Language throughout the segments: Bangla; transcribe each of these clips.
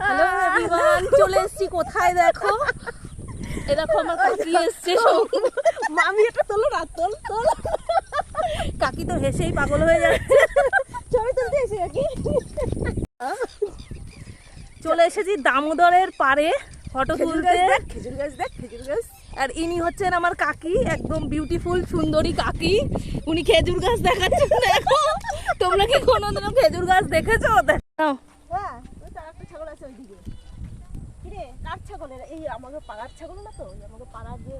হ্যালো এভরিওয়ান চলে এসেছি কোথায় দেখো? এ দেখো আমার কাকি এসছে। মামি এটা তোলো না তোল তোল। কাকি তো হেসেই পাগল হয়ে যাচ্ছে। ছবি তুলতে এসে নাকি চলে এসেছি দামোদরের পারে ফটো তুলতে। খেজুর গাছ দেখ খেজুর গাছ। আর ইনি হচ্ছেন আমার কাকি একদম বিউটিফুল সুন্দরী কাকি। উনি খেজুর গাছ দেখাচ্ছেন দেখো। তোমরা কি কোনোদিনও খেজুর গাছ দেখেছ? দেখো হ্যাঁ ওই তার একটা ছাগল আছে ওইদিকে কিরে কার ছাগল এরা? এই আমাদের পাড়ার ছাগল না তো আমাদের পাড়ার দিয়ে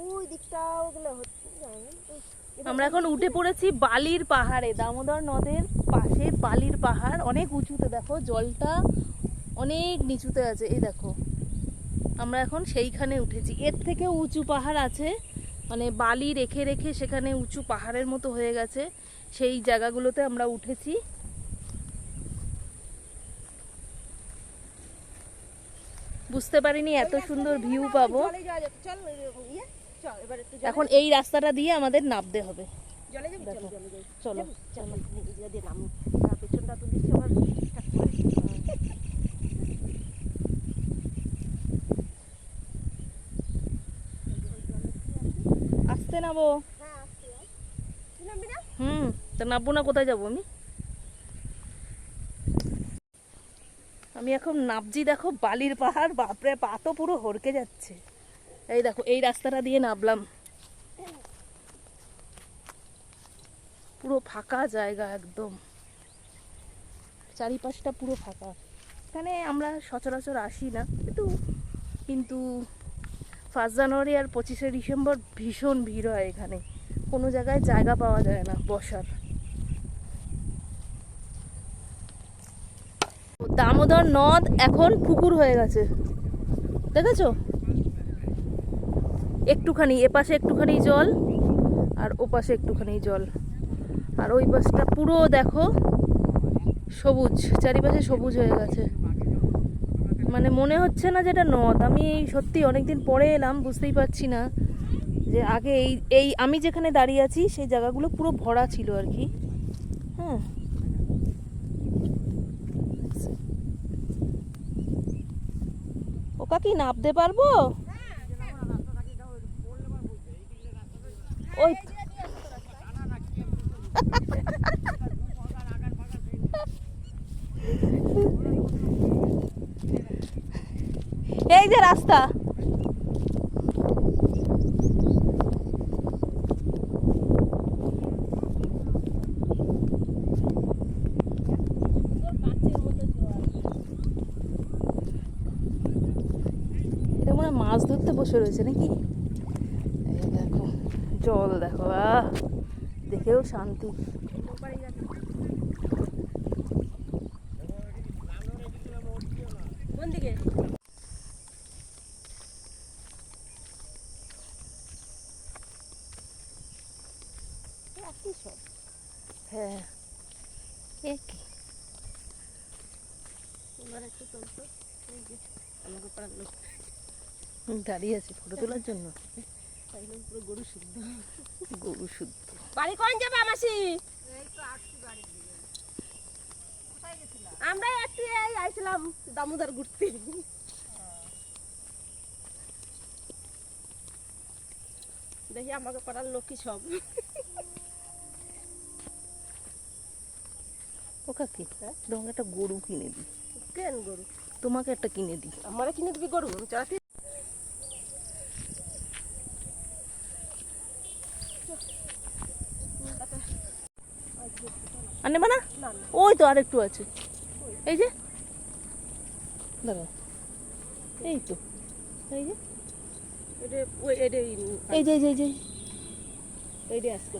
ওই দিকটা ওগুলো হচ্ছে আমরা এখন উঠে পড়েছি বালির পাহাড়ে দামোদর নদের পাশে বালির পাহাড়। অনেক উঁচুতে দেখো জলটা অনেক নিচুতে আছে এই দেখো। আমরা এখন সেইখানে উঠেছি। এর থেকে উঁচু পাহাড় আছে মানে বালি রেখে রেখে সেখানে উঁচু পাহাড়ের মতো হয়ে গেছে। সেই জায়গাগুলোতে আমরা উঠেছি। বুঝতে পারিনি এত সুন্দর ভিউ পাবো। এখন এই রাস্তাটা দিয়ে আমাদের নামতে হবে। চল পেছনটা তো আসতে নামো। হ্যাঁ হুম তা নামবো না কোথায় যাব আমি? আমি এখন নাবজি দেখো বালির পাহাড় বাপরে পা তো পুরো হরকে যাচ্ছে। এই দেখো, এই রাস্তাটা দিয়ে নামলাম। পুরো ফাঁকা জায়গা একদম। চারিপাশটা পুরো ফাঁকা। এখানে আমরা সচরাচর আসি না, কিন্তু কিন্তু ফার্স্ট জানুয়ারি আর পঁচিশে ডিসেম্বর ভীষণ ভিড় হয় এখানে। কোনো জায়গায় জায়গা পাওয়া যায় না বসার। দামোদর নদ এখন পুকুর হয়ে গেছে। দেখেছ? একটুখানি এ পাশে একটুখানি জল আর ও পাশে একটুখানি জল। আর ওই পাশটা পুরো দেখো সবুজ, চারিপাশে সবুজ হয়ে গেছে। মানে মনে হচ্ছে না যেটা নদ। আমি এই সত্যি অনেকদিন পরে এলাম, বুঝতেই পারছি না যে আগে এই এই আমি যেখানে দাঁড়িয়ে আছি, সেই জায়গাগুলো পুরো ভরা ছিল আর কি। হ্যাঁ। ওকা কি নাপতে পারব? ওই। এই যে রাস্তা মাছ ধরতে বসে রয়েছে নাকি জল দেখো দেখেও শান্তি। হ্যাঁ। দাঁড়িয়ে আছি ফটো তোলার জন্য। ঘুরতে। দেখি আমাকে পাড়ার লোকই সব। ও কাকি হ্যাঁ? তোমাকে একটা গরু কিনে দিই। কেন গরু? তোমাকে একটা কিনে দিই। আমার কিনে দিবি গরু? চালাতে আর নেবা না? ওই তো আরেকটু আছে। এই যে। দাঁড়াও। এই তো। এই যে। এই ওই এই যে এই যে। এই যে আজকে।